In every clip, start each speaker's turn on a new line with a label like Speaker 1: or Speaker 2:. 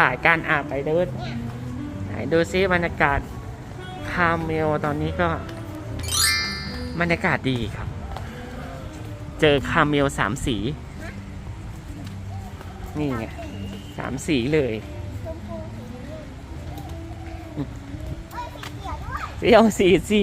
Speaker 1: ต่ายการอาบไปดูไหนดูซิบรรยากาศคาเมลตอนนี้ก็บรรยากาศดีครับ เจอคาเมลสามสี นี่ไงสามสีเลย
Speaker 2: ชมพูสีน้ำเงินเอ้ยสีเขียวด้วย
Speaker 1: เปรี้ยวสีสี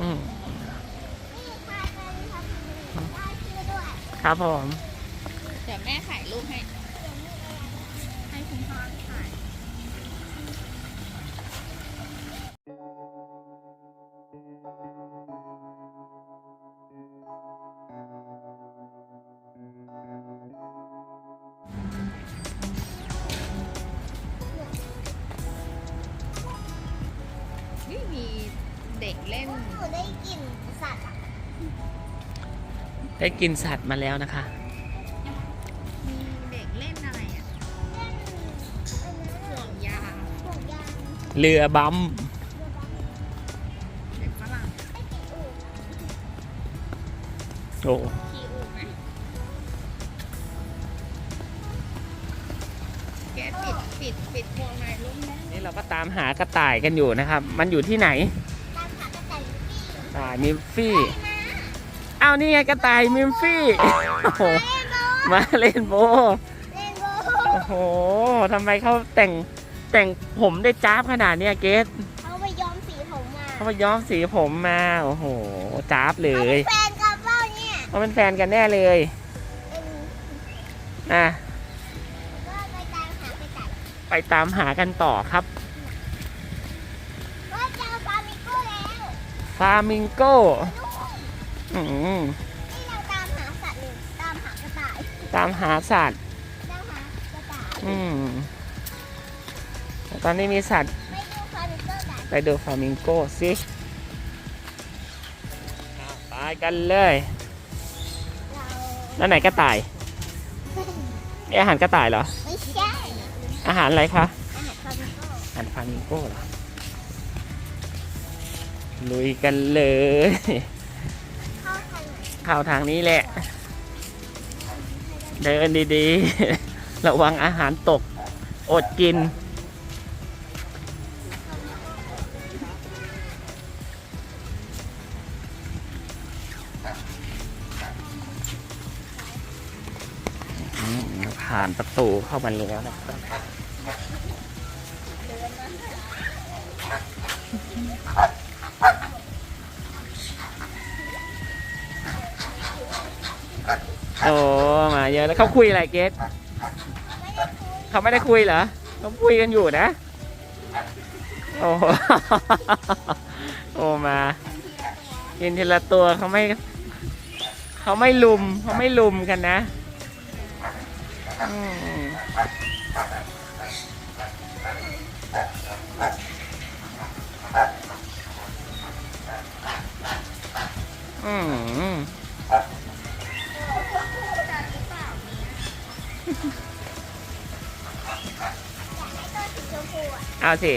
Speaker 1: อื
Speaker 2: มนี่ถ่ายกันทำได้ชื่อด้วย
Speaker 1: ครับผม
Speaker 3: เดี๋ยวแม่ถ่ายรูปให้ให้
Speaker 2: ได้กินสัตว์
Speaker 1: มาแล้วนะคะ
Speaker 3: มีเด็กเล่นอะไรอะ
Speaker 2: เล่นอันนั้น
Speaker 3: ห่ว
Speaker 2: อะ
Speaker 3: งยาง
Speaker 2: ห่วงยาง
Speaker 1: เรือบัม
Speaker 3: เด็กฝรั่ง
Speaker 2: ไม่ติดอู่
Speaker 1: โอ้
Speaker 3: ขี่อูไหมแกปิดปิดปิดพวงในอยลูกแม่
Speaker 1: นี่เราก็ตามหากระต่ายกันอยู่นะครับ มันอยู่ที่ไหน
Speaker 2: ตามหากระต่ายลูฟี่
Speaker 1: กระต่ายมิมฟี่ อ้าวนี่ไงกระต่ายมิมฟี่โอ้โหมาเล่นโบว์
Speaker 2: เรนโบ
Speaker 1: โอ้โหทำไมเขาแต่งแต่งผมได้จ้าบขนาดเนี้ยเกส
Speaker 2: เขาไปย้อมสีผมมา
Speaker 1: เขามาย้อมสีผมมาโอ้โหจ้าบเล
Speaker 2: เขา
Speaker 1: ย
Speaker 2: เป็นแฟนกับเปล่าเนี่ย
Speaker 1: เขาเป็นแฟนกันแน่เลย
Speaker 2: เป็น
Speaker 1: อะ
Speaker 2: ก็ไปตามหากระต่าย
Speaker 1: ไปตามหากันต่อครับ
Speaker 2: ก็เจอฟามิโก้แล้ว
Speaker 1: ฟามิงโก้ อืม
Speaker 2: นี่เราตามหาสัตว์หรือตามหากระต่าย
Speaker 1: ตามหาสัตว์
Speaker 2: ตามหากระต่าย
Speaker 1: อืมตอนนี้มีสัตว์
Speaker 2: ไม่ดูฟามิโก้กัน
Speaker 1: ไปดูฟามิงโก้สิอะไปกันเลย
Speaker 2: เรา
Speaker 1: แล้วไหนกระต่ายนี่อาหารกระต่ายเหรอ
Speaker 2: ไม่ใช่
Speaker 1: อาหารอะไรคะ
Speaker 2: อาหารฟามิโก้
Speaker 1: อาหารฟามิงโก้เหรอลุยกันเลย
Speaker 2: เข้าทางนี้
Speaker 1: แหละ เดินดีๆ ระวังอาหารตก อดกิน ผ่านประตูเข้ามาแล้วนะครับโอ้ มาเยอะแล้วเขาคุยอะไรเกสเขาไม่ได้คุยเหรอเขาคุยกันอยู่นะ โอ้โหโอ้มากินทีละตัวเขาไม่เขาไม่ลุมเขาไม่ลุมกันนะอืม เอาสิ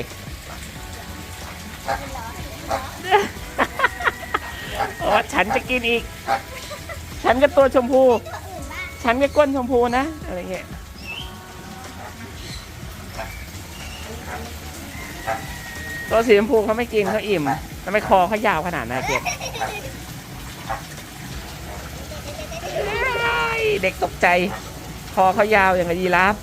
Speaker 1: โอ้ฉันจะกินอีก ฉันก็ตัวชมพู ฉันก็ก้นชมพูนะ อะไรเงี้ยตัวสีชมพูเขาไม่กินเขาอิ่มทำไมคอเขายาวขนาดนั้นเกเด็กตกใจ คอเขายาวอย่างกับยีราฟ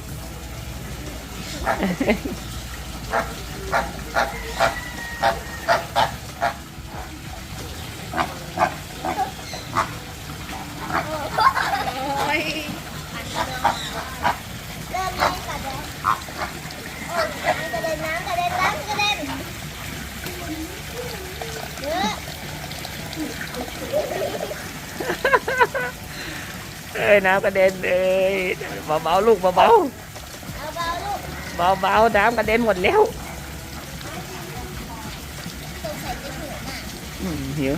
Speaker 3: โอ้ย
Speaker 2: เริ่มเล่นก่อนเลยโอ้ยน้ำกระเด็นน้ำกระเด็นน้ำกระเด็นเยอะ
Speaker 1: เอ้ย น้ำกระเด็นเอ้ยเบาๆลูกเบา
Speaker 2: เอาเบาลูก
Speaker 1: ๆเบาๆน้ำกระเด็นหมดแล้ว
Speaker 2: สงสัยจะหิวมาก
Speaker 1: อืมหิว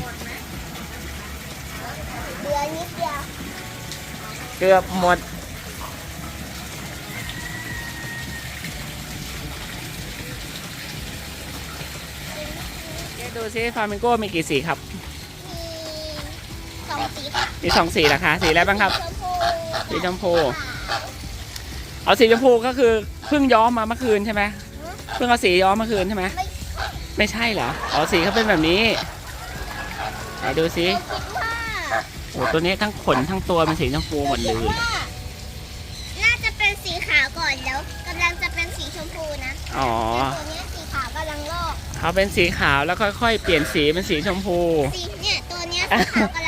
Speaker 2: เดือนิดเดียว
Speaker 1: เกือบหมดดูซิฟลามิงโก้มีกี่สีครับ
Speaker 2: มี สองสีค่ะ
Speaker 1: มีสองสีนะคะ สีอะไรบ้างครับ
Speaker 2: ชมพู
Speaker 1: สีชมพู เอาสีชมพูก็คือเพิ่งย้อมมาเมื่อคืนใช่ไหมเพิ่งเอาสีย้อมเมื่อคืนใช่ไหม
Speaker 2: ไม่
Speaker 1: ไม่ใช่เหรออ๋อสีเขาเป็นแบบนี้ไหนดูซิ
Speaker 2: คิดว่า
Speaker 1: โอ้ตัวนี้ทั้งขนทั้งตัวเป็นสีชมพูหมดเลย
Speaker 2: คิดว่า น่าจะเป็นสีขาวก่อนแล้วกำลังจะเป็นสีชมพูนะ
Speaker 1: อ๋อ
Speaker 2: แต่ตัวเนี้ยสีขาวกำลังลอก
Speaker 1: เขาเป็นสีขาวแล้วค่อยๆ เปลี่ยนสีเป็นสีชมพู
Speaker 2: สีเนี่ยตัวเนี้ยสีขาวกำลังลอก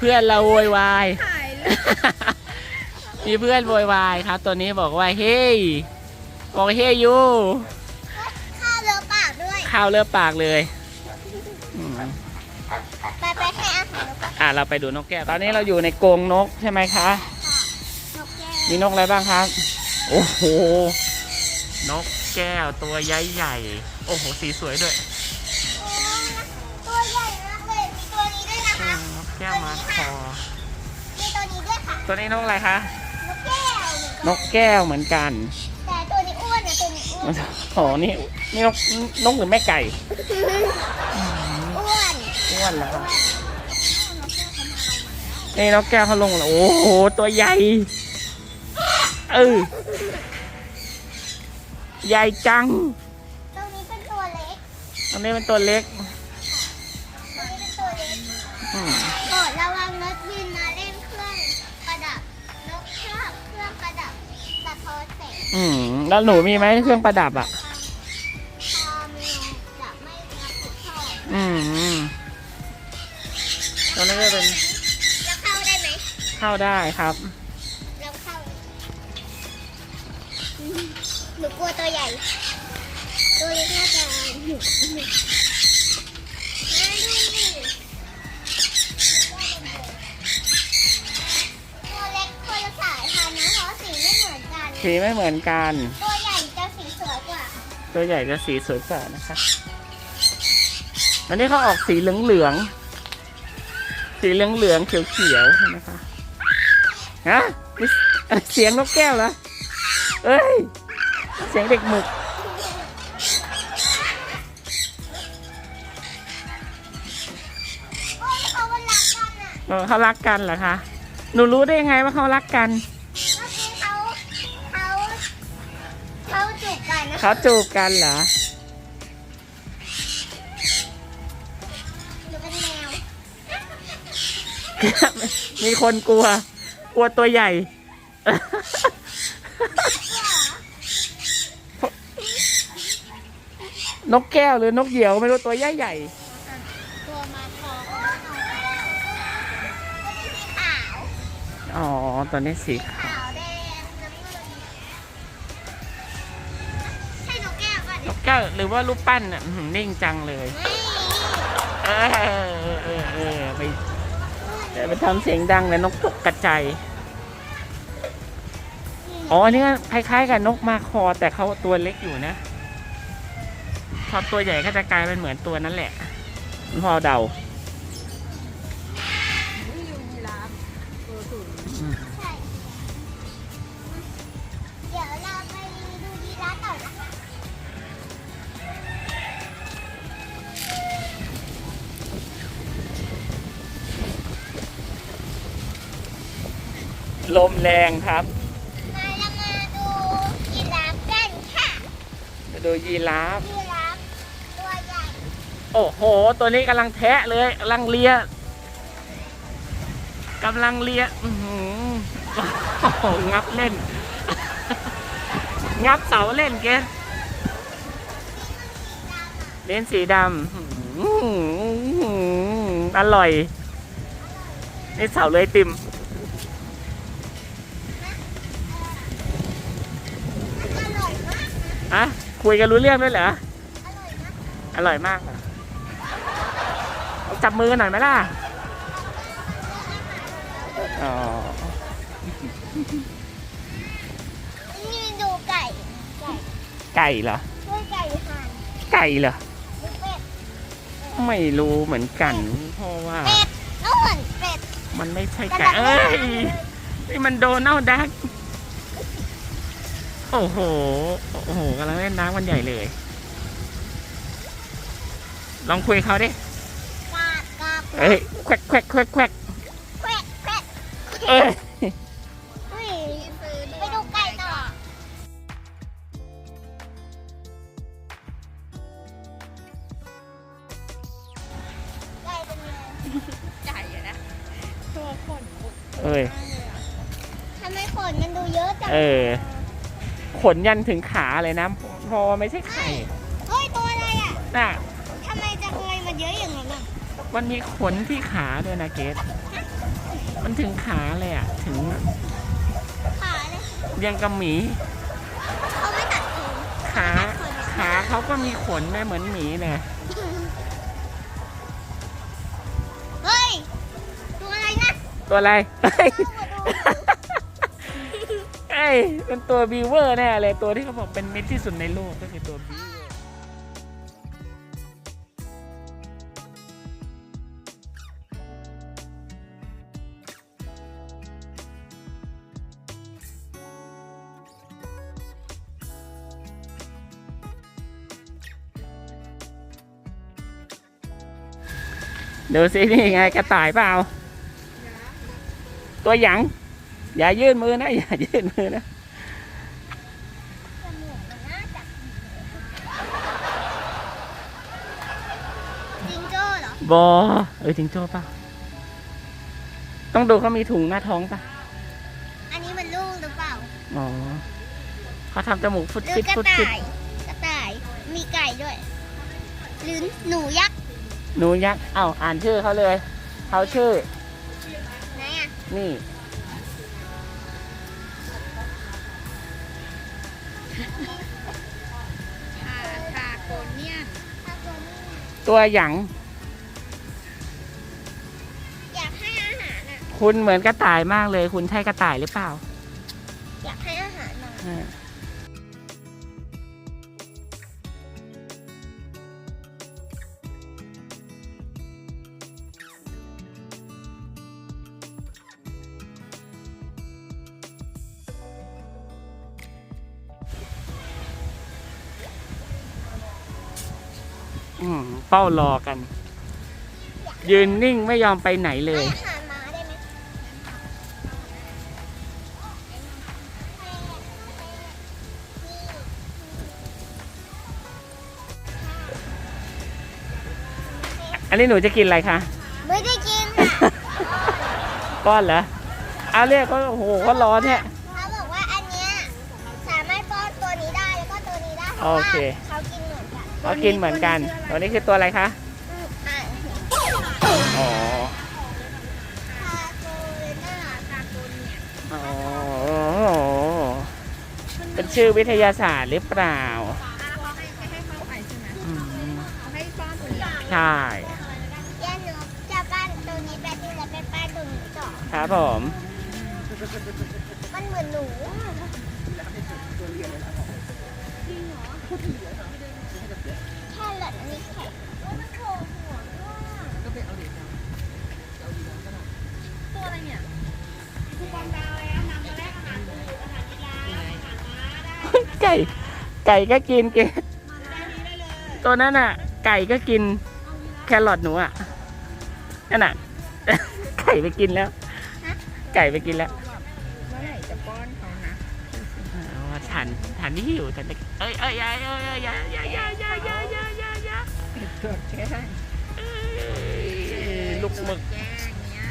Speaker 1: เพื่อนเราโวยวาย
Speaker 3: ถ่ายเลย
Speaker 1: มีเพื่อนโวยวายครับ ตัวนี้บอกว่าเฮ้ยบอกเฮ้ยยู
Speaker 2: ข้าวเลอะปากด้วย
Speaker 1: ข้าวเลือบปากเลยอืม
Speaker 2: ไปไปให้อาหารนกกระ
Speaker 1: อะเราไปดูนกแก้ว ตอนนี้เราอยู่ในกรงนกใช่ไหมคะ
Speaker 2: นกแก้ว
Speaker 1: มีนกอะไรบ้างครับ โอ้โห นกแก้วตัวใหญ่ใหญ่ๆโอ้โห สีสวยด้วย
Speaker 2: โอ้ตัวใหญ่มากเลยมีตัวนี้ด้วยนะคะ
Speaker 1: นกแก้วมาคอ
Speaker 2: มีตัวนี้ด้วยค่ะ
Speaker 1: ตัวนี้นกอะไรคะ
Speaker 2: นกแก้วเหมือน
Speaker 1: น
Speaker 2: กัน
Speaker 1: กแก้วเหมือนกัน
Speaker 2: แต่ตัวนี้อ้วนนะตัวนี้อ้วน
Speaker 1: โอ้โหนี่นี่นกนกหรือแม่ไก่
Speaker 2: อ้วน
Speaker 1: อ้วนแล้วนี่นกแก้วเขาลงแล้วโอ้โห ตัวใหญ่ เออ ใหญ่จัง
Speaker 2: ตัวนี้เป็นตัวเล็ก
Speaker 1: อันนี้เป็นตัวเล็ก
Speaker 2: ตัวนี้เป็นตัวเล็ก
Speaker 1: อ
Speaker 2: นแสง
Speaker 1: อืมแล้วหนูมีไหมเครื่องประดับอะ
Speaker 2: พามีจะไม่รับผิดชอบ
Speaker 1: อืมตัวนี้ก็เป็น
Speaker 2: แล้วเข้าได้ไหม
Speaker 1: เข้าได้ครับ
Speaker 2: แล้วเข้าหนูกลัวตัวใหญ่ ตัวเล็กน่าจะหนุ สีไม่เหมือนกัน ตัวใหญ่จะสีสวยกว่า
Speaker 1: ตัวใหญ่จะสีสวยกว่านะคะอันนี้เขาออกสีเหลืองเหลืองๆสีเหลืองเหลืองๆเขียวเขียวๆใช่ไหมคะฮะนี่เสียงนกแก้วเหรอเอ้ย เสียงเด็กหมึก
Speaker 2: โอ้ยเขาวันรักกันอะ
Speaker 1: เออเขารักกันเหรอคะ หนูรู้ได้ยังไงว่าเขารักกัน
Speaker 2: เขาจูบกัน
Speaker 1: เหรอ
Speaker 2: หนูเป็นแมว
Speaker 1: มีคนกลัว กลัวตัวใหญ่ นกแก้วหรือนกเหยี่ยวไม่รู้ตัวใหญ่ใหญ่
Speaker 2: ตัวมาคอสีขาว
Speaker 1: ๆอ๋อ ตัวนี้สีขาว
Speaker 2: ก้วป่ะ
Speaker 1: น
Speaker 2: เนี่ย
Speaker 1: กแก้วหรือว่ารูปปั้นอะอื้อหือนิ่งจังเลย
Speaker 2: ไม่
Speaker 1: เออเออเออเออไปเดี๋ยวไปทำเสียงดังเลยนกตกกระจายอ๋ออันนี่คล้ายๆ กับนกมาคอแต่เขาตัวเล็กอยู่นะพอตัวใหญ่ก็จะกลายเป็นเหมือนตัวนั้นแหละพอเดา ลมแรงครับ
Speaker 2: มาเรามาดูยีราฟกันค่ะ
Speaker 1: ไปดูยีราฟ
Speaker 2: ยีราฟตัวใหญ่
Speaker 1: โอ้โห ตัวนี้กำลังแทะเลยกำลังเลียกำลังเลียอื้อหือโอ้โหงับเล่น งับเสาเล่นเกสเล่นสีดำอื้อหืออร่อย นี่เสาเลยติม
Speaker 2: อร่อยมาก
Speaker 1: อะคุยกันรู้เรื่องด้วยเหรอ
Speaker 2: อร่อยมาก
Speaker 1: อร่อยมากเหรอจับมือหน่อยไหมล่ะ อ๋อ
Speaker 2: นี่ดูไก่ ไก่
Speaker 1: ไก่เหรอ
Speaker 2: ช่วยไก่หั่น
Speaker 1: ไก่เหรอ
Speaker 2: หรือเป็ด
Speaker 1: ไม่รู้เหมือนกัน เพราะว่า
Speaker 2: เป็ดนู่นเป็ด
Speaker 1: มันไม่ใช่
Speaker 2: กระ
Speaker 1: ไก่
Speaker 2: ดัก
Speaker 1: เอ้ย
Speaker 2: เลย
Speaker 1: นี่มันโดนัลด์ดัก โอ้โห โอ้โหกำลังเล่นน้ำมันใหญ่เลย ลองคุยเขาดิ
Speaker 2: กราบกราบ
Speaker 1: เอ้ยแควกแควกแควกแควก
Speaker 2: แควะแควะ
Speaker 1: เอ้ย
Speaker 2: เฮ้ยไปดูไก่ต่อไก่เป็นไง
Speaker 3: ไก่อะนะตัวขนลุก
Speaker 1: เอ้ย
Speaker 2: ทำไมขนมันดูเยอะจัง
Speaker 1: เออ ขนยันถึงขาเลยนะพอไม่ใช่ไข่
Speaker 2: เฮ้ยตัวอะไรอะ
Speaker 1: น่ะ
Speaker 2: ทำไมจะทำไมมันเยอะอย่างนั้นอะ
Speaker 1: มันมีขนที่ขาด้วยนะเกสมันถึงขาเลยอะ ถึง
Speaker 2: ขาเลย
Speaker 1: ยังกับหมี
Speaker 2: เขาไม่ตัดขน
Speaker 1: ขาขาเขาก็มีขนไม่เหมือนหมีเลย
Speaker 2: เฮ้ยตัวอะไรนะ
Speaker 1: ตัวอะไร เอ้ย
Speaker 2: เข้ามาดู
Speaker 1: เอ้ยเป็นตัวบีเวอร์แน่เลยตัวที่เขาบอกเป็นมิตรที่สุดในโลกก็คือตัวบีเวอร์ดูสินี่ไงกระต่ายเปล่า ตัวหยัง อย่ายื่นมือนะ อย่ายื่นมือนะ
Speaker 2: จมูกมันน่าจะจิงโจ้เหรอบ
Speaker 1: อเออจิงโจ้ป่ะ ต้องดูเขามีถุงหน้าท้องป่ะ
Speaker 2: อันนี้มันลูกหรือเปล่า
Speaker 1: อ๋อเขาทำจมูกฟุด
Speaker 2: หรื
Speaker 1: ฟิ
Speaker 2: อ
Speaker 1: ต
Speaker 2: กระ
Speaker 1: ฟุดฟิต
Speaker 2: ต่ายกระต่าย มีไก่ด้วย หรือหนูยักษ์
Speaker 1: หนูยักษ์เอ้าอ่านชื่อเขาเลย เขาชื่อ
Speaker 2: ไหนอะ
Speaker 1: นี่
Speaker 3: ชาชาโกเนียน
Speaker 1: ตัวหยัง
Speaker 2: อยากให้อาหารอะ
Speaker 1: คุณเหมือนกระต่ายมากเลย คุณใช่กระต่ายหรือเปล่า
Speaker 2: อยากให้อาหารหน่อย
Speaker 1: อ่า เฝ้ารอกัน ยืนนิ่งไม่ยอมไปไหนเล
Speaker 2: ให้
Speaker 1: ย
Speaker 2: อาหารม้าได้ไหม
Speaker 1: อันนี้หนูจะกินอะไรคะ
Speaker 2: ไม่ได้กินค่ะ
Speaker 1: ก้อนเหรอเอาเรียกก็โอ้โหก็ร้อนเนี่ย
Speaker 2: เขาบอกว่าอันเนี้ยสามารถป้อนตัวนี้ได้แล้วก็ตัวนี้ได้เพ
Speaker 1: โอ
Speaker 2: ราะว่า
Speaker 1: เค
Speaker 2: เขา ก็กิน
Speaker 1: เหมือนกัน ตัวนี้คือตัวอะไรคะ
Speaker 2: อ๋อเป็
Speaker 1: นชื่อวิทยาศาสตร์หรือเปล่า
Speaker 3: ใช่ครับผม มันเหมื
Speaker 1: อน
Speaker 3: หนู แครหลอดมีแข็
Speaker 1: งก็
Speaker 2: ไปเอาเหรียญดำเอาเหรียญดำก็ได้ตั
Speaker 1: วอะไร
Speaker 2: เนี่ยคูปองดาวแล้วนำมาแลกอาหารปูอาหา
Speaker 3: รกีฬาอาหารม้าได้
Speaker 1: ไก่ไก่ก็กินเกตัวนั้นอะ ไก่ก็กินแครอทหนูอะนั่นอะไก่ไปกินแล้ว ไก่ไปกินแล้ว
Speaker 3: เมื่อไหร่จะป้อนเขานะ
Speaker 1: ฉันฉันที่หิวฉันจะ เอ้ยเอ้ยเอ้ยเอ้ยเอ้ยอย่าอย่าอย่าอย่าอย่าอย่าอย่าอย่า
Speaker 3: เกิดแค่ไหน
Speaker 1: เอ้ยลูกหมึก
Speaker 3: แกล้งเนี่ย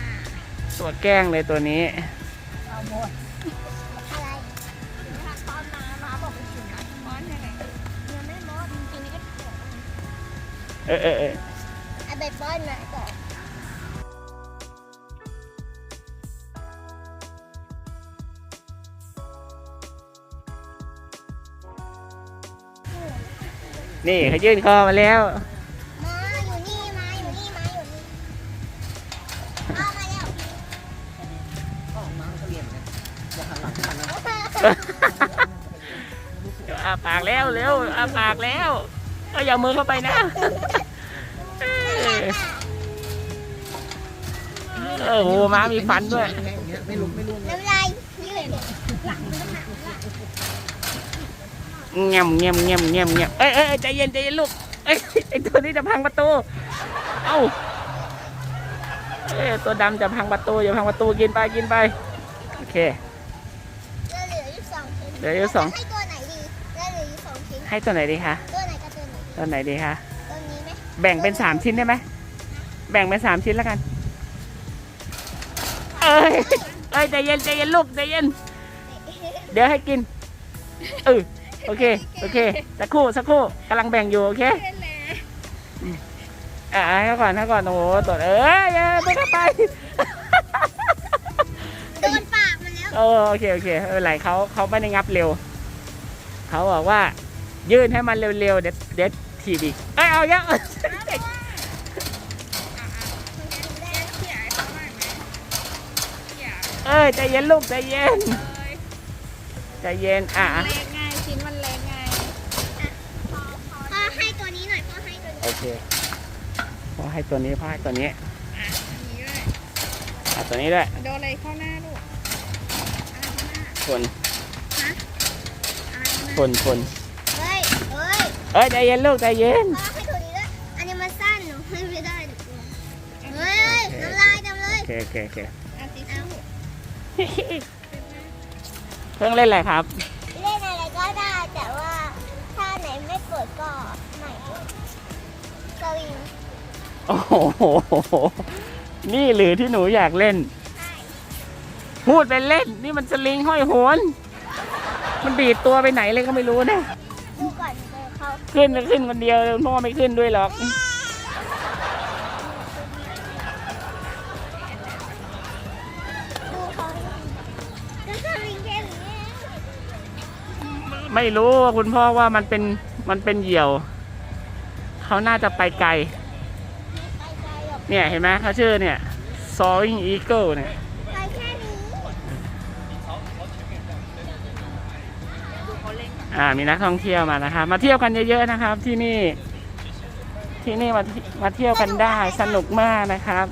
Speaker 1: ตัวแกล้งเลยตัวนี้
Speaker 3: เอาหมด
Speaker 2: อะไร
Speaker 3: ถ้าป้อนมามาบอกไปถึงนะป้อนยังไง
Speaker 2: ยังไม่หมดจริงๆนี่ก็เขียว
Speaker 1: เออเออเออ
Speaker 2: เอาไปป้อนมาก่อน
Speaker 1: นี่เขายื่นคอมาแล้ว
Speaker 2: มาอยู่นี่มาอยู่นี่มาอยู่นี่เอามาแล้ว
Speaker 1: อาปากแล้วเร็วอาปากแล้วเอาอย่ามือเข้าไปนะเออเออโหม้ามีฟันด้วย
Speaker 2: น้ำลายยืดหลังมันหนักละ
Speaker 1: เงียบเงียบเงียบเงียบเงียบเอ้ยเอ้ยเอ้ยใจเย็นใจเย็นลูกเอ้ยไอตัวนี้จะพังประตู เอ้าเอ้ยตัวดำจะพังประตูอย่าพังประตูกินไปกินไปโอเค
Speaker 2: เราเหลืออยู่สองชิ้น
Speaker 1: เหลืออยู่สอง
Speaker 2: ให้ตัวไหนดีเราเหลืออยู่สองชิ้น
Speaker 1: ให้ตัวไหนดีคะ
Speaker 2: ตัวไหนกับตัวไหน
Speaker 1: ตัวไหนดีคะ
Speaker 2: ตัวนี้ไหม
Speaker 1: แบ่งเป็นสามชิ้นได้ไหมแบ่งเป็นสามชิ้นแล้วกันเอ้ยเอ้ยใจเย็นใจเย็นลูกใจเย็นเดี๋ยวให้กินเออ โอเค โอเค สักครู่ สักครู่กำลังแบ่งอยู่ โอเค
Speaker 3: เล่นเลย
Speaker 1: อะให้เขาก่อนให้เขาก่อน โอ้โหตัวเอ้ยอย่าไปเข้าไป
Speaker 2: โดนปากมันแล้ว
Speaker 1: เออโอเค โอเคไม่เป็นไรเขาเขาไม่ได้งับเร็ว เขาบอกว่า ยื่นให้มันเร็วๆ เด็ดเด็ดทีดีกเอ้ย เอาเยอะ
Speaker 3: เขี่ยให้เขาหน่อยไหมเขี่ย
Speaker 1: เอ้ย ใจเย็นลูก ใจเย็น
Speaker 3: เลย
Speaker 1: ใจเย็น อะ
Speaker 3: มันเล็กไงชิ้นมันเล็กไง
Speaker 2: พ่อให้ตัวนี้หน่อยพ่อให้ตัวนี้
Speaker 1: โอเคพ่อ ให้ตัวนี้พ่อให้ตัวนี้
Speaker 3: อะอันนี้ด้วย
Speaker 1: อะตัวนี้ด้วย
Speaker 3: โดนอะไรเข้าหน้าลูกอะไรเข้าหน้า
Speaker 1: ทน
Speaker 3: อะไรเข้าห
Speaker 1: ท
Speaker 3: น้าน
Speaker 1: ทน
Speaker 2: เฮ้ยเฮ้ย
Speaker 1: เอ้ยใจเย็นลูกใจเย็น
Speaker 2: พ่อให้ตัวนี้ด้วยอันนี้มันสั้นหนูให้ไม่ได้หนูกลัวเฮ้ยน้ำลายเต็มเลย
Speaker 1: โอเคโอเคโอเค
Speaker 3: อาทิตย์ลูก
Speaker 1: เครื่องเล่นอะไรครับ
Speaker 2: เล่นอะไรก็ได้แต่ว่าถ้าไหนไม่เปิดก็ไม่สวิง
Speaker 1: โอ้โห นี่หรือที่หนูอยากเล่น พูดเป็นเล่น นี่มันสลิงห้อยโหน มันดีดตัวไปไหนเลยก็ไม่รู้นะ
Speaker 2: ดูก่อนเจอเขา
Speaker 1: ขึ้นก็ขึ้นคนเดียวพ่อไม่ขึ้นด้วยหรอก
Speaker 2: ดูเขาก็สวิงแค่นี้
Speaker 1: ไม่รู้ว่าคุณพ่อว่ามันเป็นมันเป็นเหยี่ยว เขาน่าจะไปไกล เนี่ยเห็นไหมเขาชื่อเนี่ย Soaring Eagle เนี่ย
Speaker 2: ไปแค่นี้
Speaker 1: อ่ามีนักท่องเที่ยวมานะคะ มาเที่ยวกันเยอะๆนะครับ ที่นี่ ที่นี่มามาเที่ยวกันได้สนุกมากนะครับ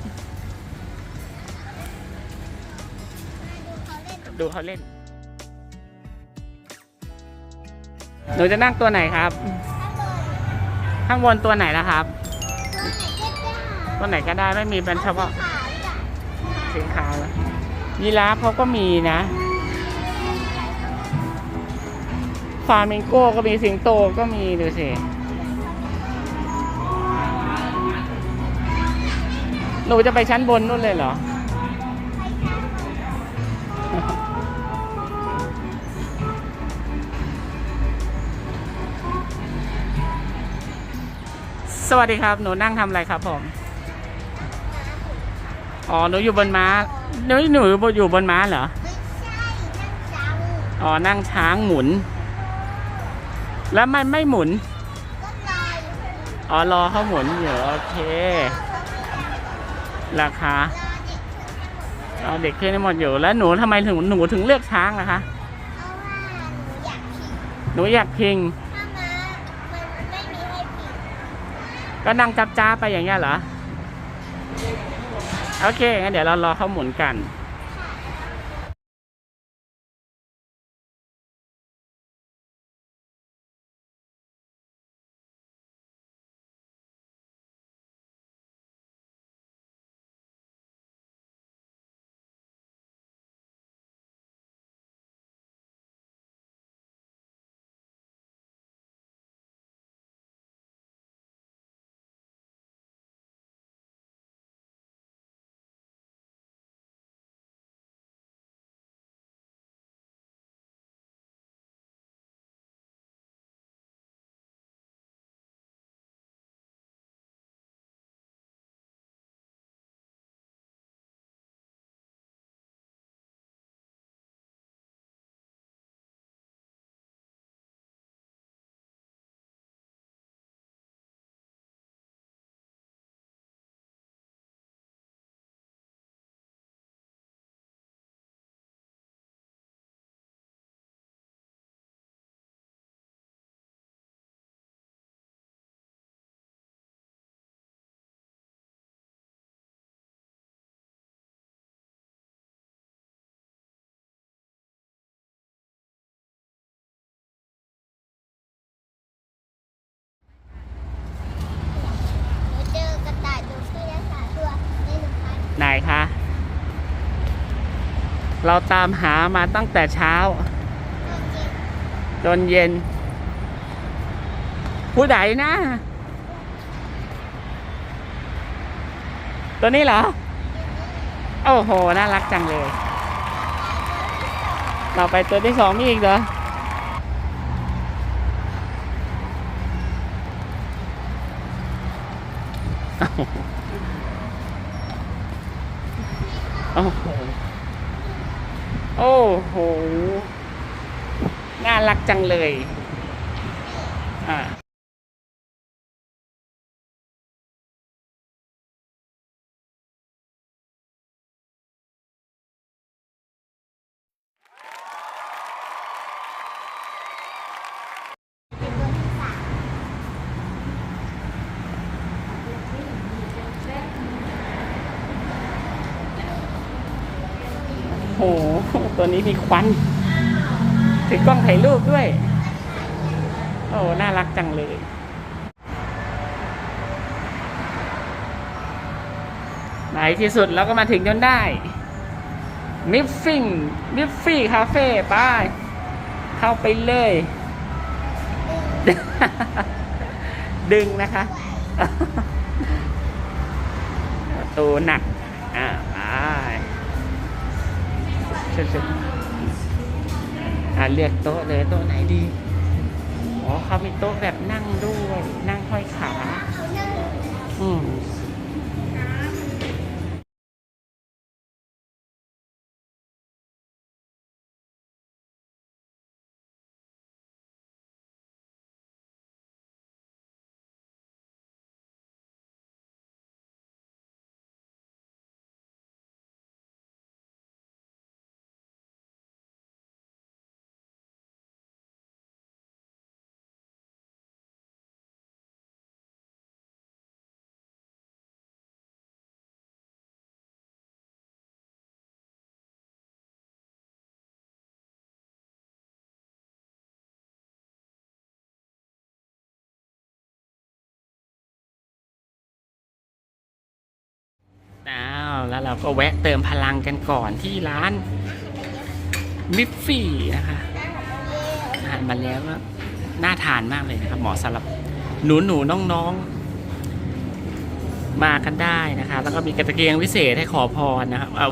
Speaker 2: ดูเขาเล่น
Speaker 1: หนูจะนั่งตัวไหนครับ
Speaker 2: ข้างบน
Speaker 1: ข้างบนตัวไหนนะครับ
Speaker 2: ตัวไหนก็ได้
Speaker 1: ตัวไหนก็ได้ไม่มีเป็นเฉพาะ
Speaker 2: ขาวจ้ะ
Speaker 1: สีขาวแล้วยีราฟเขาก็มีนะฟามิงโก้ก็มีสิงโตก็มีดูสิหนูจะไปชั้นบนนู่นเลยเหรอ สวัสดีครับ หนูนั่งทำอะไรครับผม อ๋อหนูอยู่บนม้าหนูหนูอยู่บนม้าเหรอ
Speaker 2: ไม่ใช่นั่งจัง
Speaker 1: อ๋อนั่งช้างหมุน แล้วมันไม่หมุน
Speaker 2: ก็ลอย
Speaker 1: อ๋อรอเขาหมุนอยู่โอเคราคา
Speaker 2: รอเด็กขึ้นให้หมด
Speaker 1: เอาเด็กขึ้นให้หมดอยู่แล้วหนูทำไมถึงหนูถึงเลือกช้างล่ะคะ
Speaker 2: เพราะว่าหนูอยากขี่
Speaker 1: หนูอยากพิง
Speaker 2: ถ้าม้ามันไม่มีให้ขี่
Speaker 1: ก็นั่งจับจ้าไปอย่างเงี้ยเหรอ โอเคงั้นเดี๋ยวเรารอเขาหมุนกันไหน เราตามหามาตั้งแต่เช้า จนเย็น ผู้ใดนะ ตัวนี้เหรอ โอ้โห น่ารักจังเลย เราไปตัวที่สองมีอีกเหรอโอ้โห โอ้โห น่ารักจังเลย อ่า ตัวนี้มีควันถือกล้องถ่ายรูปด้วย โอ้ น่ารักจังเลย ไหนที่สุดเราก็มาถึงจนได้มิฟฟิงมิฟฟี่คาเฟ่ไปเข้าไปเลย ดึงนะคะประตูหนักอ่า เชิญอ่าเลือกโต๊ะเลยโต๊ะไหนดีอ๋อเขามีโต๊ะแบบนั่งด้วย นั่งห้อยขา อืม แล้วเราก็แวะเติมพลังกันก่อนที่ร้านมิฟฟี่นะคะทานมาแล้วก็น่าทานมากเลยนะครับเหมาะสำหรับหนูหนูๆน้องๆ มากันได้นะคะ แล้วก็มีกระเกียงวิเศษให้ขอพรนะครับเอา